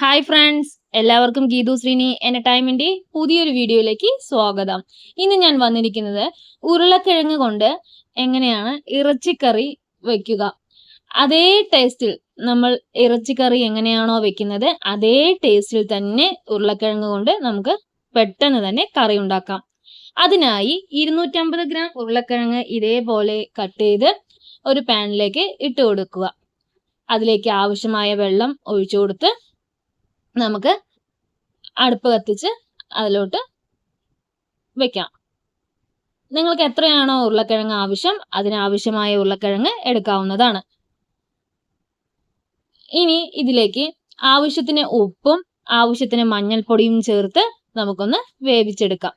Hi friends എല്ലാവർക്കും ഗീതു ശ്രീനി ടൈമിന്റെ പുതിയൊരു വീഡിയോയിലേക്ക് സ്വാഗതം. ഇന്ന് ഞാൻ വന്നിരിക്കുന്നത് ഉരുളക്കിഴങ്ങ് കൊണ്ട് എങ്ങനെയാണ് ഇറച്ചിക്കറി വെക്കുക. അതേ ടേസ്റ്റിൽ നമ്മൾ ഇറച്ചിക്കറി എങ്ങനെയാണോ വെക്കുന്നത് അതേ ടേസ്റ്റിൽ തന്നെ ഉരുളക്കിഴങ്ങ് കൊണ്ട് നമുക്ക് പെട്ടെന്ന് തന്നെ കറി ഉണ്ടാക്കാം. അതിനായി ഇരുന്നൂറ്റമ്പത് ഗ്രാം ഉരുളക്കിഴങ്ങ് ഇതേപോലെ കട്ട് ചെയ്ത് ഒരു പാനിലേക്ക് ഇട്ട് കൊടുക്കുക. അതിലേക്ക് ആവശ്യമായ വെള്ളം ഒഴിച്ചു കൊടുത്ത് നമുക്ക് അടുപ്പ് കത്തിച്ച് അതിലോട്ട് വെക്കാം. നിങ്ങൾക്ക് എത്രയാണോ ഉരുളക്കിഴങ്ങ് ആവശ്യം അതിനാവശ്യമായ ഉരുളക്കിഴങ്ങ് എടുക്കാവുന്നതാണ്. ഇനി ഇതിലേക്ക് ആവശ്യത്തിന് ഉപ്പും ആവശ്യത്തിന് മഞ്ഞൾപ്പൊടിയും ചേർത്ത് നമുക്കൊന്ന് വേവിച്ചെടുക്കാം.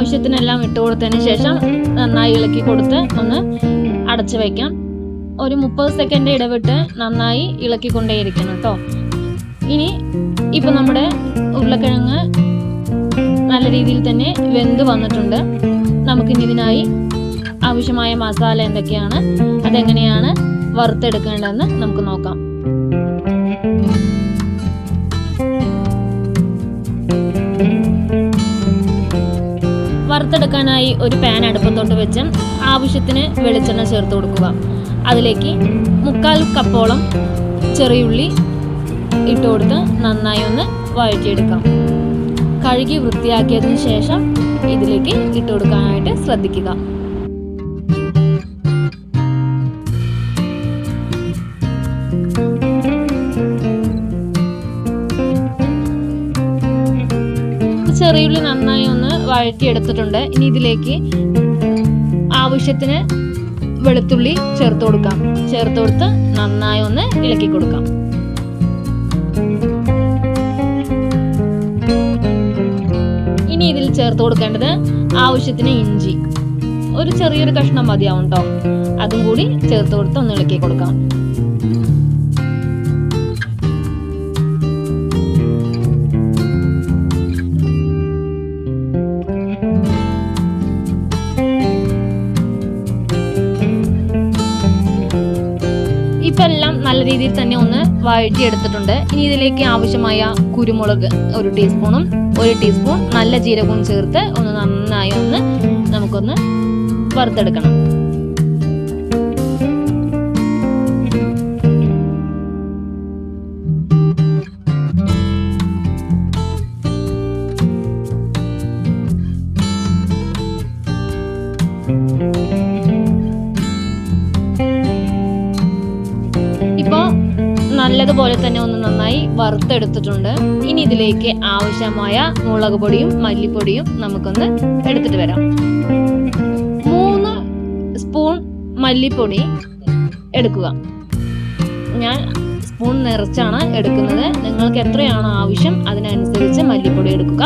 ആവശ്യത്തിനെല്ലാം ഇട്ട് കൊടുത്തതിന് ശേഷം നന്നായി ഇളക്കി കൊടുത്ത് ഒന്ന് അടച്ചു വയ്ക്കാം. ഒരു മുപ്പത് സെക്കൻഡ് ഇടവിട്ട് നന്നായി ഇളക്കിക്കൊണ്ടേയിരിക്കണം കേട്ടോ ഇനി ഇപ്പം നമ്മുടെ ഉരുളക്കിഴങ്ങ് നല്ല രീതിയിൽ തന്നെ വെന്ത് വന്നിട്ടുണ്ട്. നമുക്കിനി ഇതിനായി ആവശ്യമായ മസാല എന്തൊക്കെയാണ്? അതെങ്ങനെയാണ് വറുത്തെടുക്കേണ്ടതെന്ന് നമുക്ക് നോക്കാം. വറുത്തെടുക്കാനായി ഒരു പാൻ അടുപ്പത്തോട്ട് വെച്ച് ആവശ്യത്തിന് വെളിച്ചെണ്ണ ചേർത്ത് കൊടുക്കുക. അതിലേക്ക് മുക്കാൽ കപ്പോളം ചെറിയുള്ളി ഇട്ട് കൊടുത്ത് നന്നായി ഒന്ന് വഴറ്റിയെടുക്കാം. കഴുകി വൃത്തിയാക്കിയതിന് ശേഷം ഇതിലേക്ക് ഇട്ട് കൊടുക്കാനായിട്ട് ശ്രദ്ധിക്കുക. ചെറിയുള്ളി നന്നായി ഒന്ന് വഴറ്റിയെടുത്തിട്ടുണ്ട് ഇനി ഇതിലേക്ക് ആവശ്യത്തിന് വെളുത്തുള്ളി ചേർത്ത് കൊടുക്കാം. ചേർത്ത് കൊടുത്ത് നന്നായി ഒന്ന് ഇളക്കി കൊടുക്കാം. ഇനി ഇതിൽ ചേർത്ത് കൊടുക്കേണ്ടത് ആവശ്യത്തിന് ഇഞ്ചി. ഒരു ചെറിയൊരു കഷ്ണം മതിയാവും കേട്ടോ അതും കൂടി ചേർത്ത് കൊടുത്ത് ഒന്ന് ഇളക്കി കൊടുക്കാം. ഇപ്പം എല്ലാം നല്ല രീതിയിൽ തന്നെ ഒന്ന് വഴറ്റി എടുത്തിട്ടുണ്ട് ഇനി ഇതിലേക്ക് ആവശ്യമായ കുരുമുളക് ഒരു ടീസ്പൂണും ഒരു ടീസ്പൂൺ നല്ല ജീരകവും ചേർത്ത് ഒന്ന് നന്നായി ഒന്ന് നമുക്കൊന്ന് വറുത്തെടുക്കണം. നല്ലതുപോലെ തന്നെ ഒന്ന് നന്നായി വറുത്തെടുത്തിട്ടുണ്ട്. ഇനി ഇതിലേക്ക് ആവശ്യമായ മുളക് പൊടിയും മല്ലിപ്പൊടിയും നമുക്കൊന്ന് എടുത്തിട്ട് വരാം. മൂന്ന് സ്പൂൺ മല്ലിപ്പൊടി എടുക്കുക. ഞാൻ സ്പൂൺ നിറച്ചാണ് എടുക്കുന്നത്. നിങ്ങൾക്ക് എത്രയാണോ ആവശ്യം അതിനനുസരിച്ച് മല്ലിപ്പൊടി എടുക്കുക.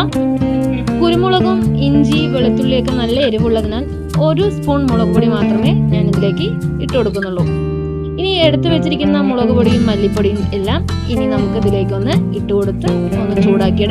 കുരുമുളകും ഇഞ്ചി വെളുത്തുള്ളിയൊക്കെ നല്ല എരിവുള്ളതിനാൽ ഒരു സ്പൂൺ മുളക് പൊടി മാത്രമേ ഞാൻ ഇതിലേക്ക് ഇട്ട് കൊടുക്കുന്നുള്ളൂ. ഇനി എടുത്തു വെച്ചിരിക്കുന്ന മുളക് പൊടിയും മല്ലിപ്പൊടിയും എല്ലാം ഇനി നമുക്ക് ഇതിലേക്ക് ഒന്ന് ഇട്ട് കൊടുത്ത് ഒന്ന് ചൂടാക്കി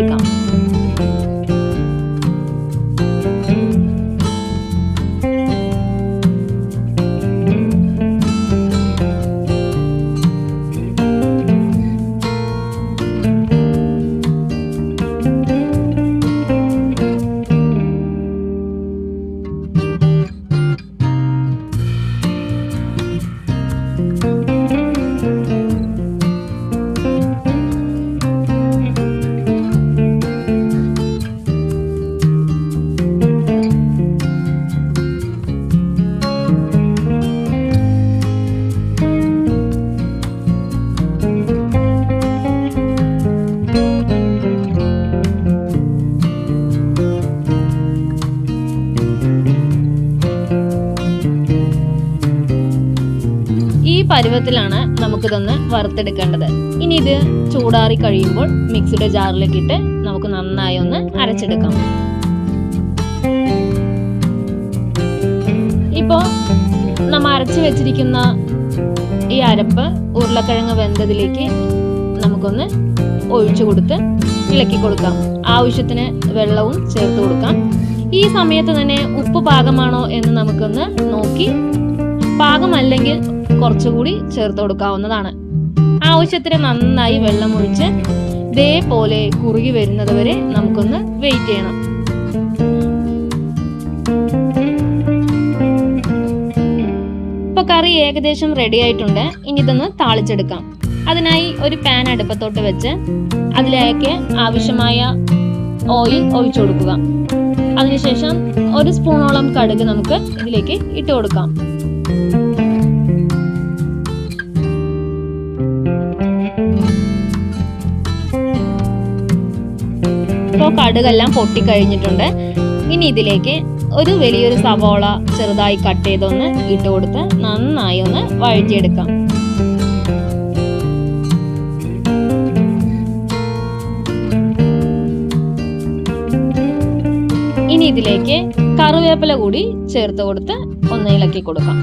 ഈ പരുവത്തിലാണ് നമുക്കിതൊന്ന് വറുത്തെടുക്കേണ്ടത്. ഇനി ഇത് ചൂടാറി കഴിയുമ്പോൾ മിക്സിയുടെ ജാറിലേക്ക് ഇട്ട് നമുക്ക് നന്നായി ഒന്ന് അരച്ചെടുക്കാം. ഇപ്പോ നമ്മ അരച്ചു വെച്ചിരിക്കുന്ന ഈ അരപ്പ് ഉരുളക്കിഴങ്ങ് വെന്തതിലേക്ക് നമുക്കൊന്ന് ഒഴിച്ചു കൊടുത്ത് ഇളക്കി കൊടുക്കാം. ആവശ്യത്തിന് വെള്ളവും ചേർത്ത് കൊടുക്കാം. ഈ സമയത്ത് തന്നെ ഉപ്പ് പാകമാണോ എന്ന് നമുക്കൊന്ന് നോക്കി. പാകമല്ലെങ്കിൽ കുറച്ചുകൂടി ചേർത്ത് കൊടുക്കാവുന്നതാണ്. ആവശ്യത്തിന് നന്നായി വെള്ളം വെള്ളമൊഴിച്ച് ഇതേപോലെ കുറുകി വരുന്നത് വരെ നമുക്കൊന്ന് വെയിറ്റ് ചെയ്യണം. ഇപ്പൊ കറി ഏകദേശം റെഡി ആയിട്ടുണ്ട്. ഇനി ഇതൊന്ന് താളിച്ചെടുക്കാം. അതിനായി ഒരു പാൻ അടുപ്പത്തോട്ട് വെച്ച് അതിലേക്ക് ആവശ്യമായ ഓയിൽ ഒഴിച്ചു കൊടുക്കുക. അതിനുശേഷം ഒരു സ്പൂണോളം കടുക് നമുക്ക് ഇതിലേക്ക് ഇട്ട് കൊടുക്കാം. ഇപ്പോൾ കടുകെല്ലാം പൊട്ടിക്കഴിഞ്ഞിട്ടുണ്ട്. ഇനി ഇതിലേക്ക് ഒരു വലിയൊരു സവോള ചെറുതായി കട്ട് ചെയ്തൊന്ന് ഇട്ട് കൊടുത്ത് നന്നായി ഒന്ന് വഴറ്റിയെടുക്കാം. ഇതിലേക്ക് കറിവേപ്പില കൂടി ചേർത്ത് കൊടുത്ത് ഒന്ന് ഇളക്കി കൊടുക്കാം.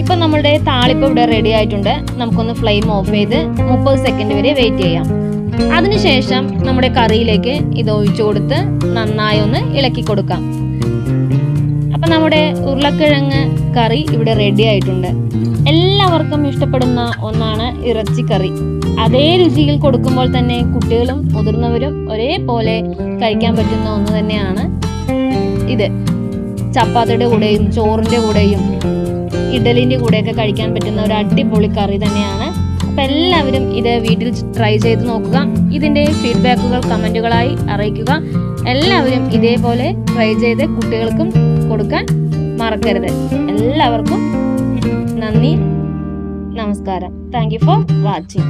ഇപ്പൊ താളിപ്പ് ഇവിടെ റെഡി ആയിട്ടുണ്ട്. നമുക്കൊന്ന് ഫ്ലെയിം ഓഫ് ചെയ്ത് മുപ്പത് സെക്കൻഡ് വരെ വെയിറ്റ് ചെയ്യാം. അതിനുശേഷം നമ്മുടെ കറിയിലേക്ക് ഇത് ഒഴിച്ചു കൊടുത്ത് നന്നായി ഒന്ന് ഇളക്കി കൊടുക്കാം. അപ്പൊ നമ്മുടെ ഉരുളക്കിഴങ്ങ് കറി ഇവിടെ റെഡി ആയിട്ടുണ്ട്. എല്ലാവർക്കും ഇഷ്ടപ്പെടുന്ന ഒന്നാണ് ഇറച്ചിക്കറി അതേ രുചിയിൽ കൊടുക്കുമ്പോൾ തന്നെ കുട്ടികളും മുതിർന്നവരും ഒരേപോലെ കഴിക്കാൻ പറ്റുന്ന ഒന്ന് തന്നെയാണ് ഇത്. ചപ്പാത്തിയുടെ കൂടെയും ചോറിന്റെ കൂടെയും ഇഡലിന്റെ കൂടെയൊക്കെ കഴിക്കാൻ പറ്റുന്ന ഒരു അടിപൊളി കറി തന്നെയാണ് അപ്പൊ എല്ലാവരും ഇത് വീട്ടിൽ ട്രൈ ചെയ്ത് നോക്കുക. ഇതിന്റെ ഫീഡ്ബാക്കുകൾ കമന്റുകളായി അറിയിക്കുക. എല്ലാവരും ഇതേപോലെ ട്രൈ ചെയ്ത് കുട്ടികൾക്കും കൊടുക്കാൻ മറക്കരുത്. എല്ലാവർക്കും നന്ദി. നമസ്കാരം. Thank you for watching